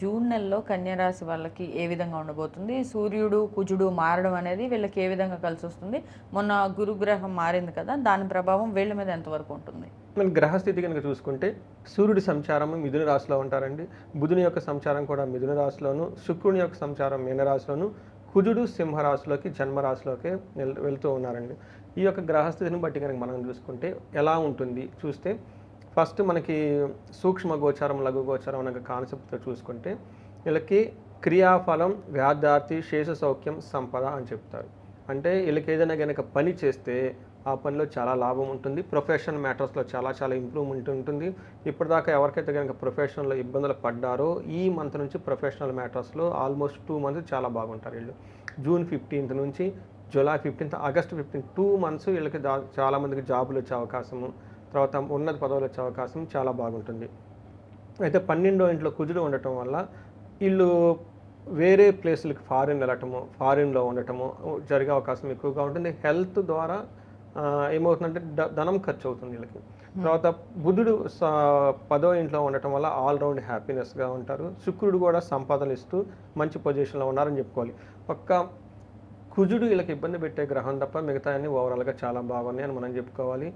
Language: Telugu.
జూన్ నెలలో కన్యరాశి వాళ్ళకి ఏ విధంగా ఉండబోతుంది? సూర్యుడు కుజుడు మారడం అనేది వీళ్ళకి ఏ విధంగా కలిసి వస్తుంది? మొన్న గురుగ్రహం మారింది కదా దాని ప్రభావం వీళ్ళ మీద ఎంతవరకు ఉంటుంది? మన గ్రహస్థితి కనుక చూసుకుంటే సూర్యుడి సంచారం మిథున రాశిలో ఉంటారండి. బుధుని యొక్క సంచారం కూడా మిథున రాశిలోను శుక్రుని యొక్క సంచారం మీనరాశిలోను కుజుడు సింహరాశిలోకి జన్మరాశిలోకి వెళ్తూ ఉన్నారండి. ఈ యొక్క గ్రహస్థితిని బట్టి కనుక మనం చూసుకుంటే ఎలా ఉంటుంది? చూస్తే ఫస్ట్ మనకి సూక్ష్మ గోచారం లఘు గోచారం అనే కాన్సెప్ట్తో చూసుకుంటే వీళ్ళకి క్రియాఫలం వ్యాధార్థి శేష సౌఖ్యం సంపద అని చెప్తారు. అంటే వీళ్ళకి ఏదైనా కనుక పని చేస్తే ఆ పనిలో చాలా లాభం ఉంటుంది ప్రొఫెషనల్ మ్యాటర్స్లో చాలా చాలా ఇంప్రూవ్మెంట్ ఉంటుంది. ఇప్పటిదాకా ఎవరికైతే కనుక ప్రొఫెషనల్లో ఇబ్బందులు పడ్డారో ఈ మంత్ నుంచి ప్రొఫెషనల్ మ్యాటర్స్లో ఆల్మోస్ట్ టూ మంత్స్ చాలా బాగుంటారు వీళ్ళు. జూన్ ఫిఫ్టీన్త్ నుంచి July fifteenth August fifteenth two months వీళ్ళకి దా- చాలా మందికి జాబులు వచ్చే అవకాశము తర్వాత ఉన్నత పదవులు వచ్చే అవకాశం చాలా బాగుంటుంది. అయితే పన్నెండో ఇంట్లో కుజుడు ఉండటం వల్ల వీళ్ళు వేరే ప్లేసులకి ఫారిన్ వెళ్ళటము ఫారిన్లో ఉండటము జరిగే అవకాశం ఎక్కువగా ఉంటుంది. హెల్త్ ద్వారా ఏమవుతుందంటే ధనం ఖర్చు అవుతుంది వీళ్ళకి. తర్వాత బుధుడు పదో ఇంట్లో ఉండటం వల్ల ఆల్ రౌండ్ హ్యాపీనెస్గా ఉంటారు. శుక్రుడు కూడా సంపాదనలు ఇస్తూ మంచి పొజిషన్లో ఉన్నారని చెప్పుకోవాలి. ఒక్క కుజుడు వీళ్ళకి ఇబ్బంది పెట్టే గ్రహం తప్ప మిగతా అన్ని ఓవరాల్గా చాలా బాగున్నాయి అని మనం చెప్పుకోవాలి.